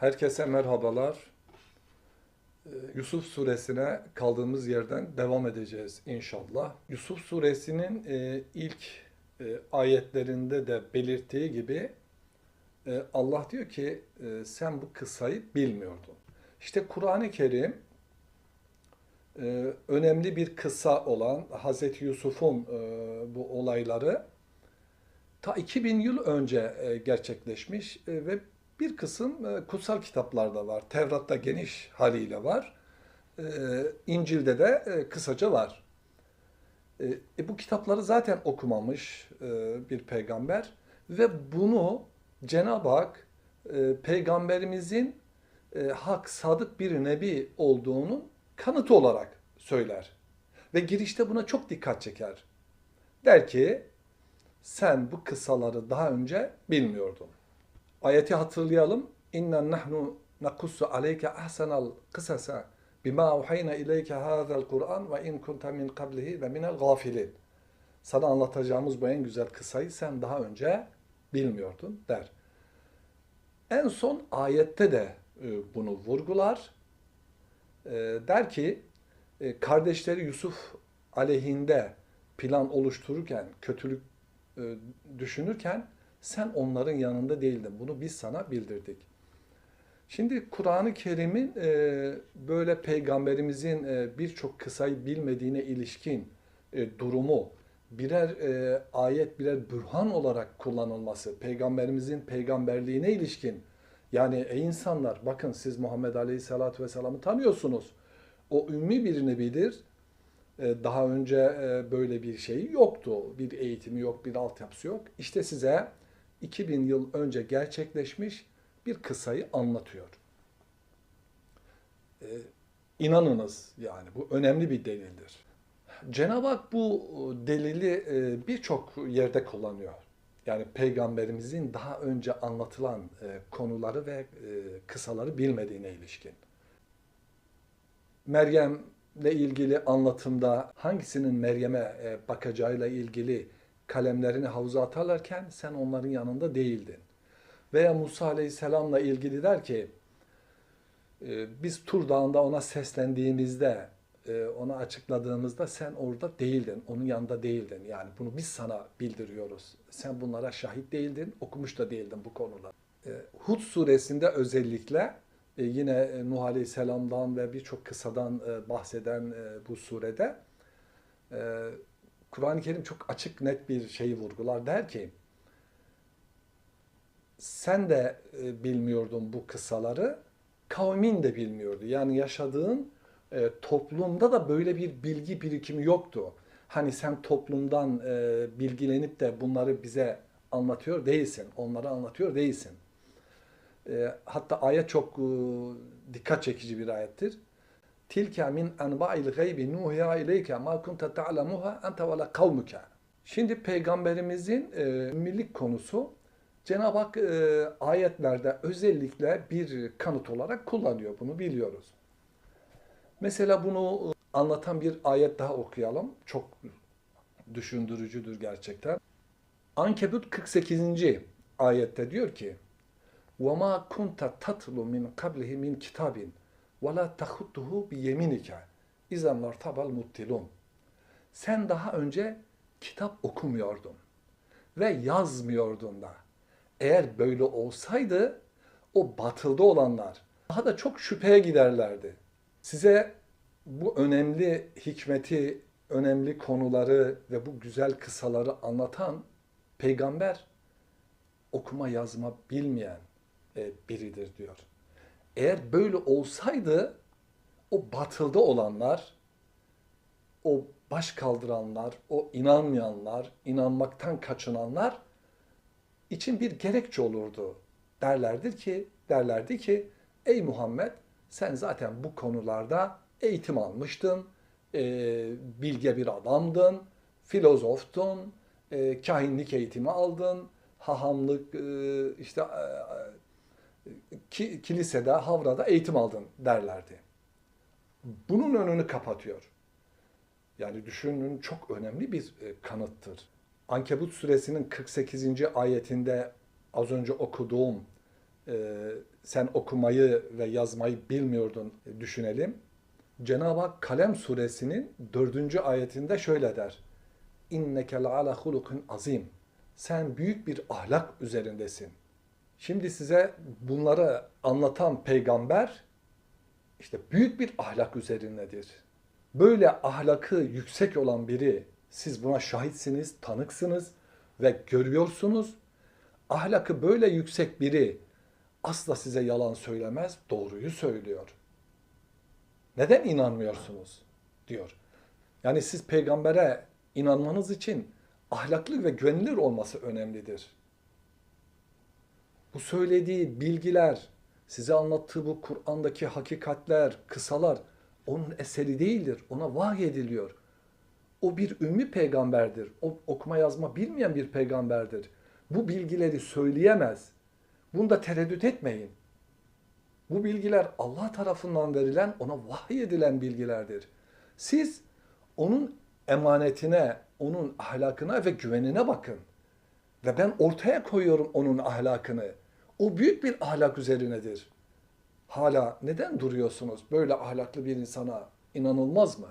Herkese merhabalar. Ee, Yusuf suresine kaldığımız yerden devam edeceğiz inşallah. Yusuf suresinin e, ilk e, ayetlerinde de belirttiği gibi e, Allah diyor ki sen bu kıssayı bilmiyordun. İşte Kur'an-ı Kerim önemli bir kıssa olan Hazreti Yusuf'un bu olayları ta 2000 yıl önce gerçekleşmiş ve bir kısım e, kutsal kitaplarda var. Tevrat'ta geniş haliyle var. E, İncil'de de e, kısaca var. E, bu kitapları zaten okumamış bir peygamber ve bunu Cenab-ı Hak peygamberimizin hak, sadık bir nebi olduğunun kanıtı olarak söyler. Ve girişte buna çok dikkat çeker. Der ki, sen bu kıssaları daha önce bilmiyordun. Ayeti hatırlayalım. İnna nahnu nakussu aleyke ahsanal kısasa bima uhayna ileyke hadal Kur'an ve in kunta min qablihi ve minel gafilin. Sana anlatacağımız bu en güzel kısayı sen daha önce bilmiyordun der. En son ayette de e, bunu vurgular. E, Der ki e, kardeşleri Yusuf aleyhinde plan oluştururken, kötülük düşünürken sen onların yanında değildin. Bunu biz sana bildirdik. Şimdi Kur'an-ı Kerim'in e, böyle peygamberimizin e, birçok kısayı bilmediğine ilişkin e, durumu birer e, ayet, birer bürhan olarak kullanılması, peygamberimizin peygamberliğine ilişkin yani ey insanlar bakın siz Muhammed Aleyhisselatü Vesselam'ı tanıyorsunuz. O ümmi bir nebidir. E, Daha önce e, böyle bir şey yoktu. Bir eğitimi yok, bir altyapısı yok. İşte size 2000 yıl önce gerçekleşmiş bir kısayı anlatıyor. E, İnanınız yani bu önemli bir delildir. Cenab-ı Hak bu delili e, birçok yerde kullanıyor. Yani peygamberimizin daha önce anlatılan e, konuları ve e, kısaları bilmediğine ilişkin. Meryem'le ilgili anlatımda hangisinin Meryem'e e, bakacağıyla ilgili kalemlerini havuza atarlarken sen onların yanında değildin. Veya Musa Aleyhisselam'la ilgili der ki e, biz Tur Dağı'nda ona seslendiğimizde, e, ona açıkladığımızda sen orada değildin, onun yanında değildin. Yani bunu biz sana bildiriyoruz. Sen bunlara şahit değildin, okumuş da değildin bu konular. E, Hud suresinde özellikle e, yine Nuh Aleyhisselam'dan ve birçok kısadan bahseden bu surede Kur'an-ı Kerim çok açık net bir şeyi vurgular. Der ki sen de e, bilmiyordun bu kıssaları, kavmin de bilmiyordu. Yani yaşadığın e, toplumda da böyle bir bilgi birikimi yoktu. Hani sen toplumdan e, bilgilenip de bunları bize anlatıyor değilsin, onları anlatıyor değilsin. E, hatta ayet çok e, dikkat çekici bir ayettir. Tilke min enba'il gaybi nuhiya ileyke ma kunta ta'lemuha ente ve la kavmuke. Şimdi peygamberimizin e, millik konusu Cenab-ı Hak e, ayetlerde özellikle bir kanıt olarak kullanıyor. Bunu biliyoruz. Mesela bunu e, anlatan bir ayet daha okuyalım. Çok düşündürücüdür gerçekten. Ankebut 48. ayette diyor ki وَمَا كُنْتَ تَتْلُ مِنْ قَبْلِهِ مِنْ كِتَابٍ ve la tahuttuhu bi yeminike izen martabal muttilun. Sen daha önce kitap okumuyordun ve yazmıyordun da. Eğer böyle olsaydı o batılda olanlar daha da çok şüpheye giderlerdi. Size bu önemli hikmeti, önemli konuları ve bu güzel kısaları anlatan peygamber okuma yazma bilmeyen e, biridir diyor. Eğer böyle olsaydı o batılda olanlar, o baş kaldıranlar, o inanmayanlar, inanmaktan kaçınanlar için bir gerekçe olurdu. Derlerdir ki, derlerdi ki ey Muhammed sen zaten bu konularda eğitim almıştın, e, bilge bir adamdın, filozoftun, e, kahinlik eğitimi aldın, hahamlık, e, işte e, ki, kilisede, havrada eğitim aldın derlerdi. Bunun önünü kapatıyor. Yani düşünün çok önemli bir e, kanıttır. Ankebut suresinin 48. ayetinde az önce okuduğum e, sen okumayı ve yazmayı bilmiyordun e, düşünelim. Cenab-ı Hak Kalem suresinin dördüncü ayetinde şöyle der. İnneke ala hulukun azim. Sen büyük bir ahlak üzerindesin. Şimdi size bunları anlatan peygamber işte büyük bir ahlak üzerindedir. Böyle ahlakı yüksek olan biri siz buna şahitsiniz, tanıksınız ve görüyorsunuz. Ahlakı böyle yüksek biri asla size yalan söylemez, doğruyu söylüyor. Neden inanmıyorsunuz? diyor. Yani siz peygambere inanmanız için ahlaklı ve güvenilir olması önemlidir. Bu söylediği bilgiler, size anlattığı bu Kur'an'daki hakikatler, kısalar onun eseri değildir. Ona vahy ediliyor. O bir ümmi peygamberdir. O okuma yazma bilmeyen bir peygamberdir. Bu bilgileri söyleyemez. Bunda tereddüt etmeyin. Bu bilgiler Allah tarafından verilen, ona vahiy edilen bilgilerdir. Siz onun emanetine, onun ahlakına ve güvenine bakın. Ve ben ortaya koyuyorum onun ahlakını. O büyük bir ahlak üzerinedir. Hala neden duruyorsunuz? Böyle ahlaklı bir insana inanılmaz mı?